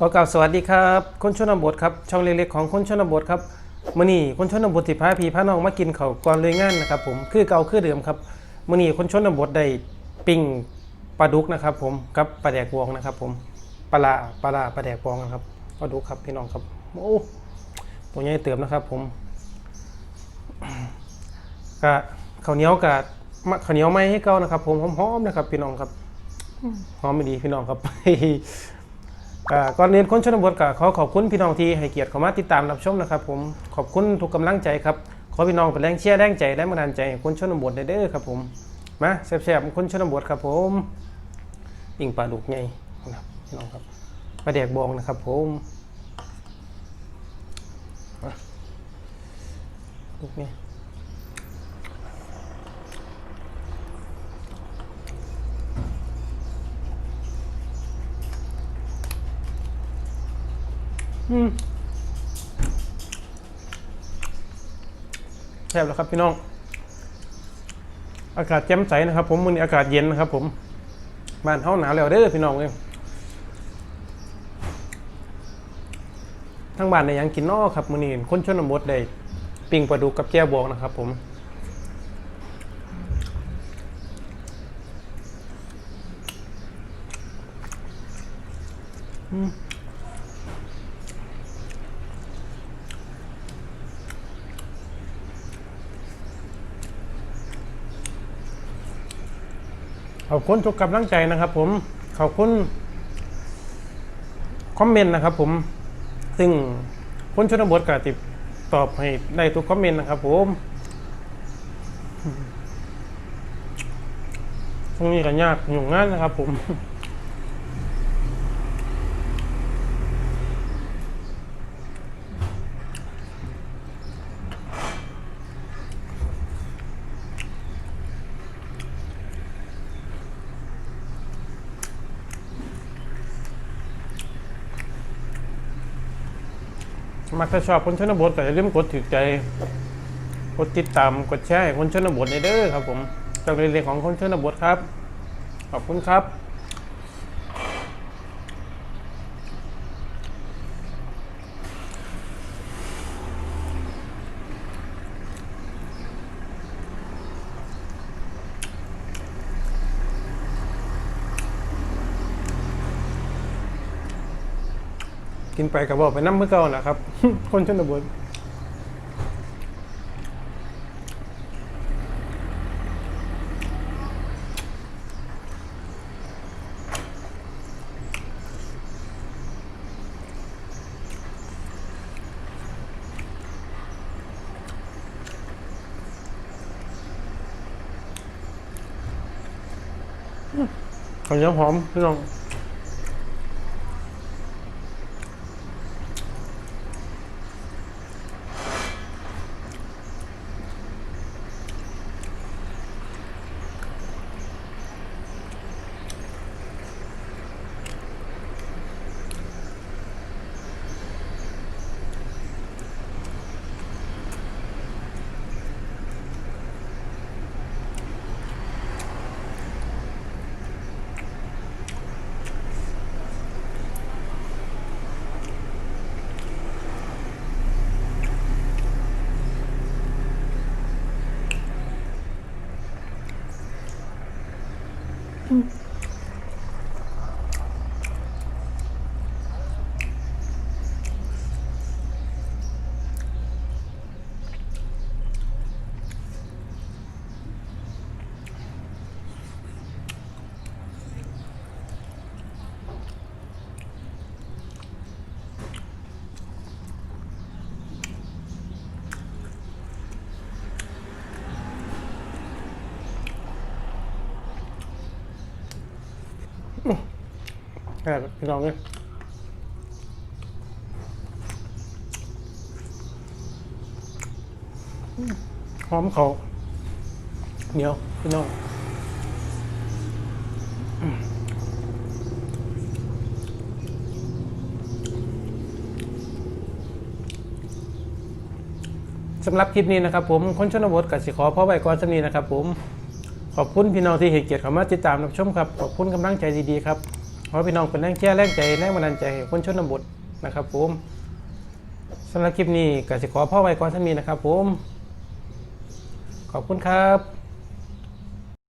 ขอกล่าวสวัสดีครับคนชนบทครับช่องเล็กๆของคนชนบทครับมื้อนี้คนชนบทที่พาพี่พาน้องมากินข้าวก่อนเลยงานนะครับผมคือเก่าคือเดิมครับมื้อนี้คนชนบทได้ปิ้งปลาดุกนะครับ ผมกับปลาแดกวองนะครับ ผมปลาร้าปลาร้าปลาแดกวองนะครับปลาดุกครับพี่น้องครับโอ้ตัวใหญ่เติมนะครับ ผมกะข้าวเหนียวกะมะข้าวเหนียวไหมให้เก่านะครับ ผมหอมๆนะครับ พี่น้องครับหอมไม่ดีพี่น้องครับอ่า ก่อนเรียนคนชนบทก็ขอขอบคุณพี่น้องที่ให้เกียรติเข้ามาติดตามรับชมนะครับ ผมขอบคุณทุกกำลังใจครับขอพี่น้องเป็นแรงเชียร์แรงใจและบันดาลใจให้คนชนบทได้เด้อครับผมมาแซ่บๆคนชนบทครับผมปิ่งปลาดุกไงนะครับพี่น้องครับปลาแดกบองนะครับผมมาลูกนี่อื แซ่บแล้วครับพี่น้อง อากาศแจ่มใสนะครับ ผมมื้อนี้อากาศเย็นนะครับ ผมบ้านเฮาหนาวแล้วเด้อพี่น้องเอ้ยทั้งบ้านในยังกินนอครับมื้อนี้คนชนบทได้ปิ้งปลาดุกกับแจ่วบองนะครับ ผมอืม ขอบคุณทุกกำลังใจนะครับ ผมขอบคุณคอมเมนต์นะครับ ผมซึ่งคนชนบทก็ติดตอบให้ได้ทุกคอมเมนต์นะครับ ผมตรงนี้ก็ยากอยู่งานนะครับ ผม มาถ้าชอบคนชนบทก็อย่าลืมกดถือใจ กดติดตาม กดแชร์ให้คนชนบทในเด้อครับผมจากเรื่องของคนชนบทครับ ขอบคุณครับ กินไปกับบอกไปน้ำเมื่อเก่านะครับ คนชนบทข้าวเหนียวหอมพี่น้อง Isso. แค่พี่น้องเลยหอมเขาเหนียวพี่น้องสำหรับคลิปนี้นะครับผมคนชนบทกับสิขอพ่อใบก่อนสำนีนะครับผมขอบคุณพี่น้องที่ให้เกียรติเข้ามาติดตามรับชมครับ ขอบคุณกำลังใจดีๆครับ อพี่น้องเป็นแรงเชียร์แรงใจแรงบันดาลใจคนชนบทนะครับผมสำหรับคลิปนี้ก็สิขอพ่อไว้ก่อนท่านมีนะครับผม ขอบคุณครับ